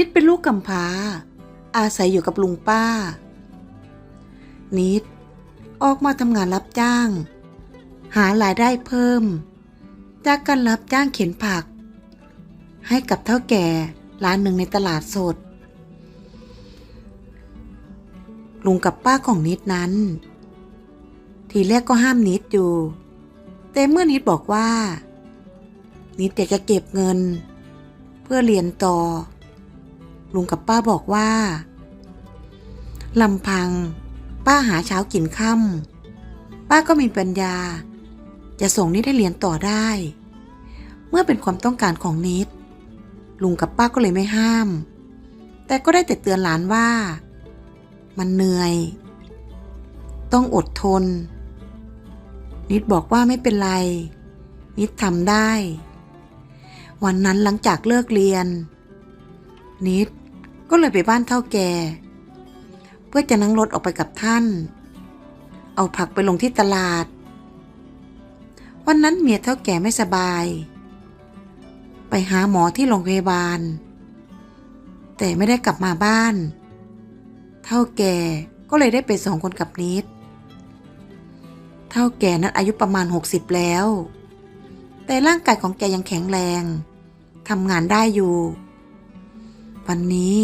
นิดเป็นลูกกำพร้า อาศัยอยู่กับลุงป้า นิด ออกมาทำงานรับจ้าง หารายได้เพิ่ม จากการรับจ้างเข็นผัก ให้กับเท่าแก่ร้านหนึ่งในตลาดสด ลุงกับป้าของนิดนั้น ทีแรกก็ห้ามนิดอยู่แต่เมื่อนิดบอกว่า นิดอยากจะเก็บเงิน เพื่อเรียนต่อ ลุงกับป้าบอกว่าลำพัง ป้าหาเช้ากินค่ำป้าก็มีปัญญา จะส่งนิดให้เรียนต่อได้ เมื่อเป็นความต้องการของนิด ลุงกับป้าก็เลยไม่ห้าม แต่ก็ได้แต่เตือนหลานว่า มันเหนื่อย ต้องอดทน นิดบอกว่าไม่เป็นไร นิดทำได้ วันนั้นหลังจากเลิกเรียน นิด ก็เลยไปบ้านเท่าแก่ เพื่อจะนั่งรถออกไปกับท่าน เอาผักไปลงที่ตลาด วันนั้นเมียเท่าแก่ไม่สบาย ไปหาหมอที่โรงพยาบาล แต่ไม่ได้กลับมาบ้าน เท่าแก่ก็เลยได้ไปสองคนกับนิด เท่าแก่นั้นอายุประมาณ 60 แล้ว แต่ร่างกายของแกยังแข็งแรงทำงานได้อยู่ วันนี้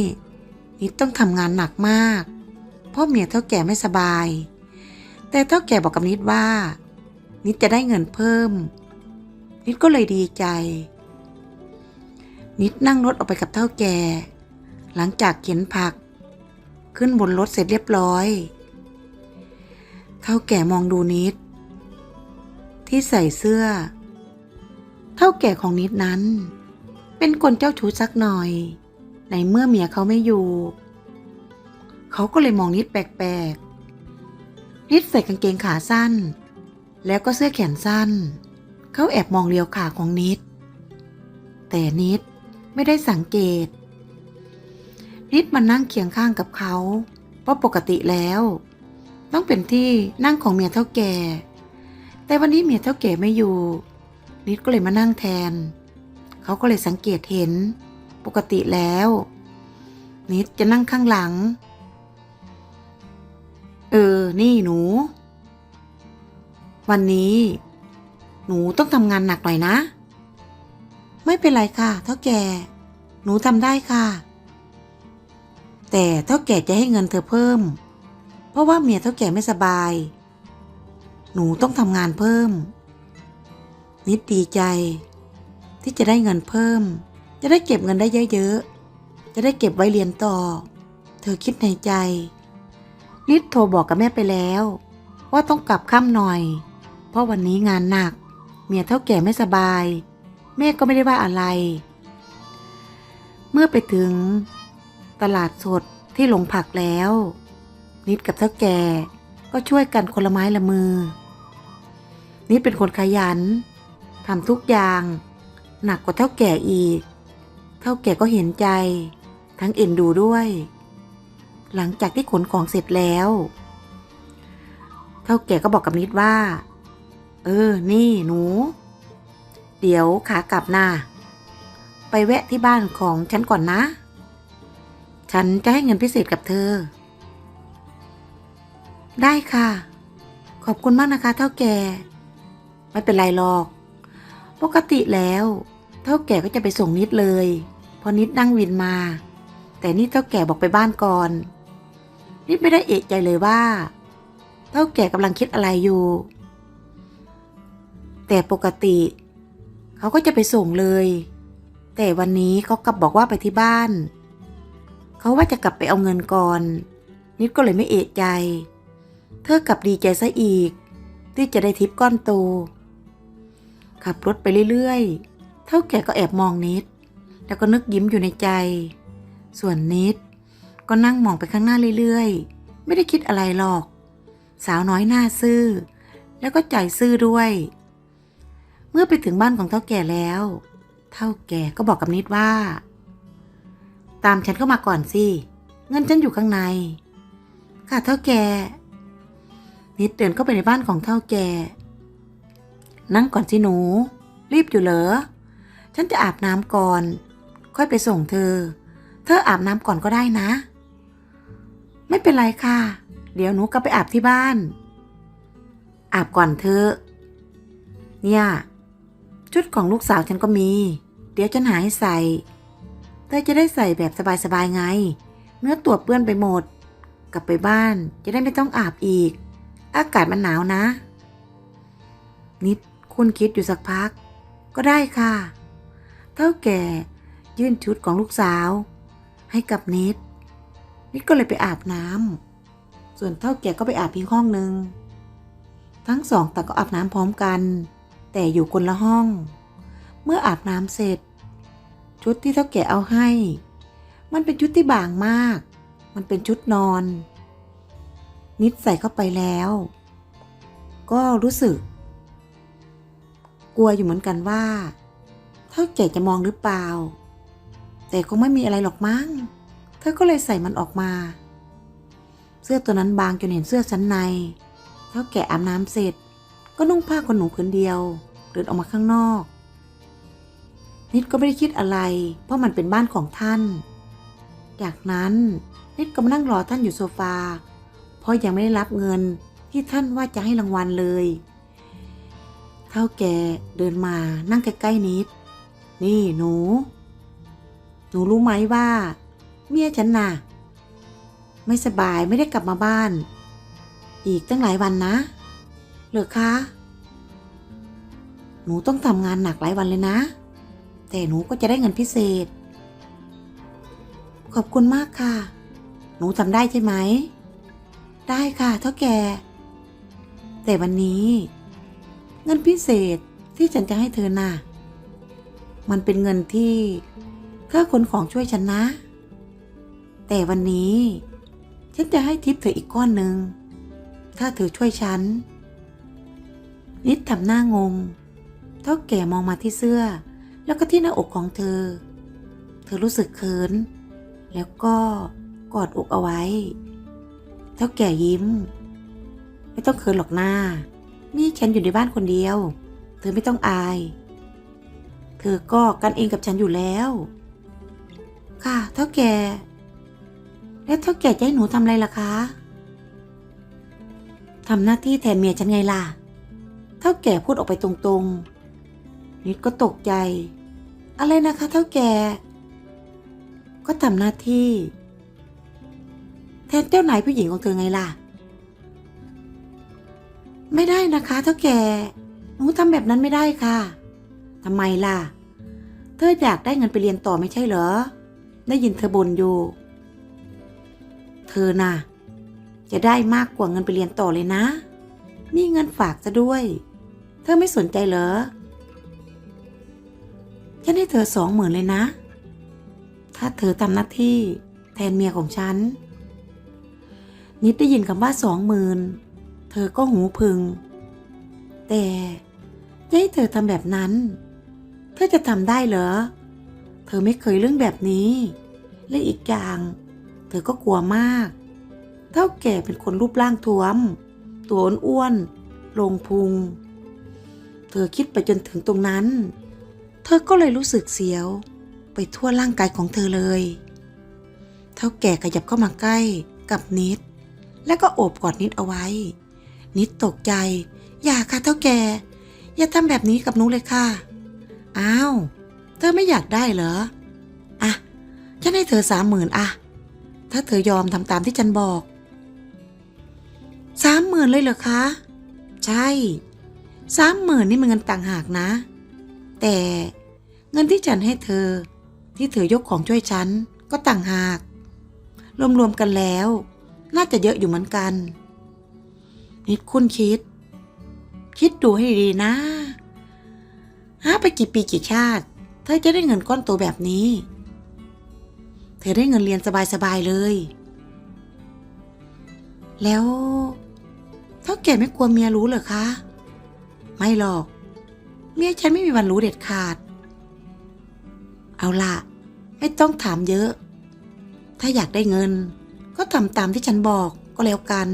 นิดต้องทำงานหนักมาก เพราะเมียเท่าแก่ไม่สบาย แต่เท่าแก่บอกกับนิดว่า นิดจะได้เงินเพิ่ม นิดก็เลยดีใจ นิดนั่งรถออกไปกับเท่าแก่ หลังจากเข็นผัก ขึ้นบนรถเสร็จเรียบร้อย เท่าแก่มองดูนิด ที่ใส่เสื้อ เท่าแก่ของนิดนั้นเป็นคนเจ้าชู้สักหน่อย ในเมื่อเมียเขาไม่อยู่ เขาก็เลยมองนิดแปลกๆ นิดใส่กางเกงขาสั้น แล้วก็เสื้อแขนสั้น เขาแอบมองเลียวขาของนิด แต่นิดไม่ได้สังเกต นิดมานั่งเคียงข้างกับเขา เพราะปกติแล้ว ต้องเป็นที่นั่งของเมียเท่าแก่ แต่วันนี้เมียเท่าแก่ไม่อยู่ นิดก็เลยมานั่งแทน เขาก็เลยสังเกตเห็น ปกติแล้ว นิดจะนั่งข้างหลัง เออ นี่หนู วันนี้ หนูต้องทำงานหนักหน่อยนะ ไม่เป็นไรค่ะเท่าแก่ หนูทำได้ค่ะ แต่เท่าแก่จะให้เงินเธอเพิ่ม เพราะว่าเมียเท่าแก่ไม่สบาย หนูต้องทำงานเพิ่ม นิดดีใจที่จะได้เงินเพิ่ม จะได้เก็บเงินได้เยอะๆ จะได้เก็บไว้เรียนต่อ เธอคิดในใจ นิดโทรบอกกับแม่ไปแล้ว ว่าต้องกลับค่ำหน่อย เพราะวันนี้งานหนัก เมียเท่าแก่ไม่สบาย แม่ก็ไม่ได้ว่าอะไร เมื่อไปถึง ตลาดสดที่หลงผักแล้ว นิดกับเท่าแก่ก็ช่วยกันคนละไม้ละมือ นิดเป็นคนขยันทำทุกอย่าง หนักกว่าเท่าแก่อีก เท่าแก่ก็เห็นใจ ทั้งเอ็นดูด้วย หลังจากที่ขนของเสร็จแล้ว เท่าแก่ก็บอกกับนิดว่า เออ นี่หนู เดี๋ยวขากลับนะไปแวะที่บ้านของฉันก่อนนะ ฉันจะให้เงินพิเศษกับเธอ ได้ค่ะ ขอบคุณมากนะคะ เท่าแก่ ไม่เป็นไรหรอก ปกติแล้ว เท่าแก่ก็จะไปส่งนิดเลย พอนิดนั่งวินมา แต่นี่เท่าแก่บอกไปบ้านก่อน นิดไม่ได้เอะใจเลยว่าเท่าแก่กำลังคิดอะไรอยู่ แต่ปกติ เขาก็จะไปส่งเลย แต่วันนี้เขากลับบอกว่าไปที่บ้าน เขาว่าจะกลับไปเอาเงินก่อน นิดก็เลยไม่เอะใจ เธอกลับดีใจซะอีก ที่จะได้ทิปก้อนโตขับรถไปเรื่อยๆ เท่าแก่ก็แอบมองนิด แล้วก็นึกยิ้มอยู่ในใจ ส่วนนิด ก็นั่งมองไปข้างหน้าเรื่อยๆ ไม่ได้คิดอะไรหรอก สาวน้อยหน้าซื่อ แล้วก็ใจซื่อด้วย เมื่อไปถึงบ้านของเท่าแก่แล้ว เท่าแก่ก็บอกกับนิดว่า ตามฉันเข้ามาก่อนสิ เงินฉันอยู่ข้างใน ค่ะเท่าแก่ นิดเดินเข้าไปในบ้านของเท่าแก่ นั่งก่อนสิหนู รีบอยู่เหรอฉันจะอาบน้ำก่อน ค่อยไปส่งเธอ เธออาบน้ำก่อนก็ได้นะ ไม่เป็นไรค่ะ เดี๋ยวหนูกลับไปอาบที่บ้าน อาบก่อนเธอ เนี่ย ชุดของลูกสาวฉันก็มี เดี๋ยวฉันหาให้ใส่ เธอจะได้ใส่แบบสบายๆไง เนื้อตัวเปื้อนไปหมด กลับไปบ้านจะได้ไม่ต้องอาบอีก อากาศมันหนาวนะ นิดคุณคิดอยู่สักพัก ก็ได้ค่ะ เท่าแก่ ยื่นชุดของลูกสาว ให้กับนิดนิดก็เลยไปอาบน้ำส่วนเท่าแก่ก็ไปอาบอีกห้องหนึ่งทั้งสองต่างก็อาบน้ำพร้อมกัน แต่อยู่คนละห้อง เมื่ออาบน้ำเสร็จ ชุดที่เท่าแก่เอาให้ มันเป็นชุดที่บางมาก มันเป็นชุดนอน นิดใส่เข้าไปแล้ว ก็รู้สึก กลัวอยู่เหมือนกันว่า เท่าแก่จะมองหรือเปล่า แต่คงไม่มีอะไรหรอกมั้ง เธอก็เลยใส่มันออกมา เสื้อตัวนั้นบางจนเห็นเสื้อชั้นในเท่าแก่อาบน้ำเสร็จ ก็นุ่งผ้าขนหนูผืนเดียวเดินออกมาข้างนอก นิดก็ไม่ได้คิดอะไร เพราะมันเป็นบ้านของท่าน จากนั้นนิดก็มานั่งรอท่านอยู่โซฟา เพราะยังไม่ได้รับเงินที่ท่านว่าจะให้รางวัลเลย เท่าแก่เดินมานั่งใกล้ๆนิด นี่หนู นูรู้ไหมว่า เมียฉันน่ะ ไม่สบายไม่ได้กลับมาบ้าน อีกตั้งหลายวันนะเหรอคะหนูต้องทำงานหนักหลายวันเลยนะ แต่หนูก็จะได้เงินพิเศษ ขอบคุณมากค่ะ หนูทำได้ใช่ไหม ได้ค่ะเท่าแก่แต่วันนี้ เงินพิเศษที่ฉันจะให้เธอน่ะ มันเป็นเงินที่ ธอขนของช่วยฉันนะ แต่วันนี้ ฉันจะให้ทิปเธออีกก้อนหนึ่ง ถ้าเธอช่วยฉัน นิดทำหน้างง เท่าแก่มองมาที่เสื้อ แล้วก็ที่หน้าอกของเธอ เธอรู้สึกเขิน แล้วก็กอดอกเอาไว้ เท่าแก่ยิ้ม ไม่ต้องเขินหรอกหน้า นี่ฉันอยู่ในบ้านคนเดียว เธอไม่ต้องอาย เธอก็กันเองกับฉันอยู่แล้ว ค่ะเท่าแก่ แล้วเท่าแก่จะให้หนูทำอะไรล่ะคะทำหน้าที่แทนเมียฉันไงล่ะ เท่าแก่พูดออกไปตรงๆ นิดก็ตกใจ อะไรนะคะเท่าแก่ ก็ทำหน้าที่ แทนเจ้านายผู้หญิงของเธอไงล่ะ ไม่ได้นะคะเท่าแก่ หนูทำแบบนั้นไม่ได้ค่ะทำไมล่ะ เธออยากได้เงินไปเรียนต่อไม่ใช่เหรอ ได้ยินเธอบ่นอยู่ เธอน่ะ จะได้มากกว่าเงินไปเรียนต่อเลยนะ มีเงินฝากซะด้วย เธอไม่สนใจเหรอ ฉันให้เธอสองหมื่นเลยนะ ถ้าเธอทำหน้าที่แทนเมียของฉัน นิดได้ยินคำว่าสองหมื่นเธอก็หูพึง แต่จะให้เธอทำแบบนั้น เธอจะทำได้เหรอ เธอไม่เคยเรื่องแบบนี้ และอีกอย่าง เธอก็กลัวมาก เท่าแก่เป็นคนรูปร่างท้วม ตัวอ้วนๆลงพุง เธอคิดไปจนถึงตรงนั้น เธอก็เลยรู้สึกเสียว ไปทั่วร่างกายของเธอเลย เท่าแก่ขยับเข้ามาใกล้กับนิด แล้วก็โอบกอดนิดเอาไว้ นิดตกใจ อย่าค่ะเท่าแก่ อย่าทำแบบนี้กับหนูเลยค่ะ อ้าว เธอไม่อยากได้เหรอ อะ ฉันให้เธอสามหมื่นอะ ถ้าเธอยอมทำตามที่ฉันบอก สามหมื่นเลยเหรอคะ ใช่ สามหมื่นนี่มันเงินต่างหากนะ แต่เงินที่ฉันให้เธอ ที่เธอยกของช่วยฉันก็ต่างหาก รวมๆกันแล้ว น่าจะเยอะอยู่เหมือนกัน นิดคุณคิด คิดดูให้ดีนะหาไปกี่ปีกี่ชาติ เธอจะได้เงินก้อนโตแบบนี้ เธอได้เงินเรียนสบายๆเลย แล้วเท่าแก่ไม่กลัวเมียรู้เหรอคะ ไม่หรอก เมียฉันไม่มีวันรู้เด็ดขาด เอาล่ะ ไม่ต้องถามเยอะ ถ้าอยากได้เงิน ก็ทำตามที่ฉันบอกก็แล้วกัน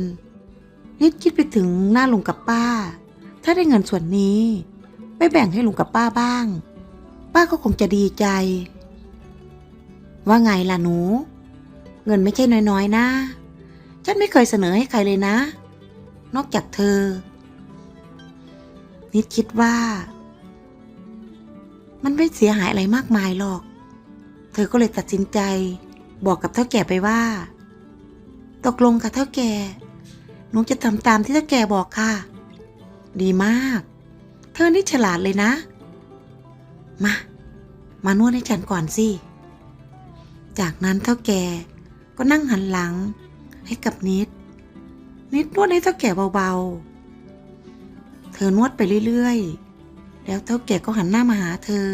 นิดคิดไปถึงหน้าลุงกับป้า ถ้าได้เงินส่วนนี้ ไปแบ่งให้ลุงกับป้าบ้าง ป้าก็คงจะดีใจ ว่าไงล่ะหนู เงินไม่ใช่น้อยๆนะ ฉันไม่เคยเสนอให้ใครเลยนะ นอกจากเธอ นิดคิดว่า มันไม่เสียหายอะไรมากมายหรอก เธอก็เลยตัดสินใจ บอกกับเท่าแก่ไปว่า ตกลงค่ะเท่าแก่หนูจะทำตามที่เท่าแก่บอกค่ะ ดีมาก เธอนี่ฉลาดเลยนะ มา มานวดให้ฉันก่อนสิ จากนั้นเท่าแก่ก็นั่งหันหลังให้กับนิด นิดนวดให้เท่าแก่เบาๆ เธอนวดไปเรื่อยๆ แล้วเท่าแก่ก็หันหน้ามาหาเธอ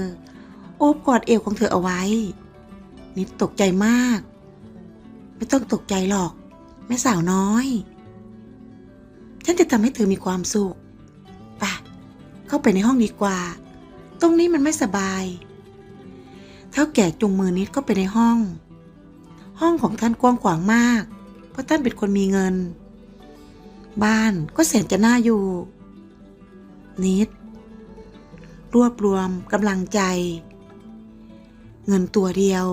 โอบกอดเอวของเธอเอาไว้ นิดตกใจมาก ไม่ต้องตกใจหรอก แม่สาวน้อย ฉันจะทำให้เธอมีความสุขไปเข้าไปในห้องดีกว่า ตรงนี้มันไม่สบาย เท่าแก่จุงมือนิดเข้าไปในห้อง ห้องของท่านกว้างขวางมาก เพราะท่านเป็นคนมีเงิน บ้านก็แสนจะน่าอยู่ นิด รวบรวมกำลังใจ เงินตัวเดียว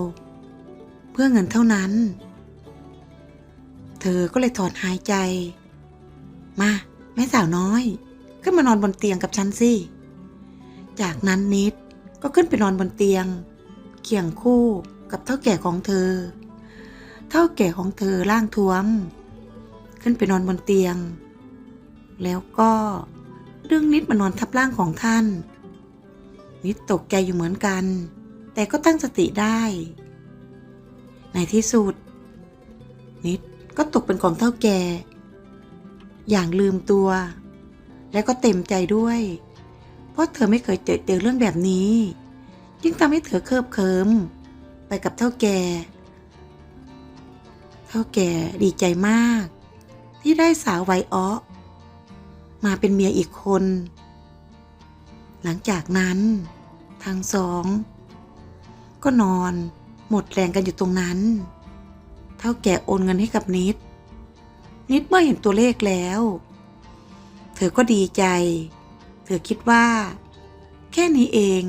เพื่อเงินเท่านั้น เธอก็เลยถอนหายใจ มา แม่สาวน้อย ขึ้นมานอนบนเตียงกับฉันสิ จากนั้นนิดก็ขึ้นไปนอนบนเตียง เคียงคู่กับเท่าแก่ของเธอ เท่าแก่ของเธอร่างท้วม ขึ้นไปนอนบนเตียง แล้วก็เรื่องนิดมานอนทับร่างของท่าน นิดตกใจอยู่เหมือนกัน แต่ก็ตั้งสติได้ ในที่สุด นิดก็ตกเป็นของเท่าแก่ อย่างลืมตัว และก็เต็มใจด้วย เพราะเธอไม่เคยเจอเจอเรื่องแบบนี้ยิ่งทำให้เธอเคิบเคิมไปกับเท่าแก่ เท่าแก่ดีใจมาก ที่ได้สาวไวอ้อมาเป็นเมียอีกคน หลังจากนั้นทั้งสอง ก็นอน หมดแรงกันอยู่ตรงนั้น เท่าแก่โอนเงินให้กับนิด นิดเมื่อเห็นตัวเลขแล้ว เธอก็ดีใจ เธอคิดว่า แค่นี้เอง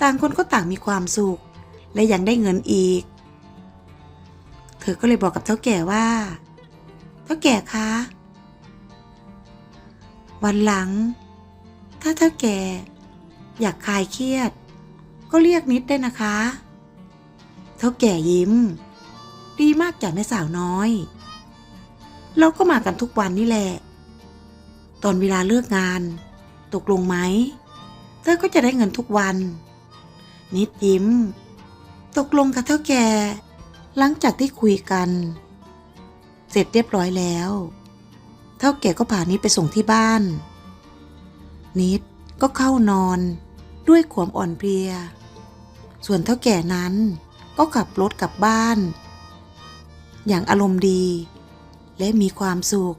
ต่างคนก็ต่างมีความสุข และยังได้เงินอีก เธอก็เลยบอกกับเท่าแก่ว่า เท่าแก่คะ วันหลัง ถ้าเท่าแก่ อยากคลายเครียด ก็เรียกนิดได้นะคะ เท่าแก่ยิ้ม ดีมากจ้ะแม่สาวน้อย เราก็มากันทุกวันนี่แหละ ตอนเวลาเลิกงาน ตกลงไหม เธอก็จะได้เงินทุกวัน นิดยิ้ม ตกลงกับเท่าแก หลังจากที่คุยกัน เสร็จเรียบร้อยแล้ว เท่าแกก็พานิดไปส่งที่บ้าน นิดก็เข้านอนด้วยความอ่อนเพลีย ส่วนเท่าแก่นั้นก็ขับรถกลับบ้าน อย่างอารมณ์ดี และมีความสุข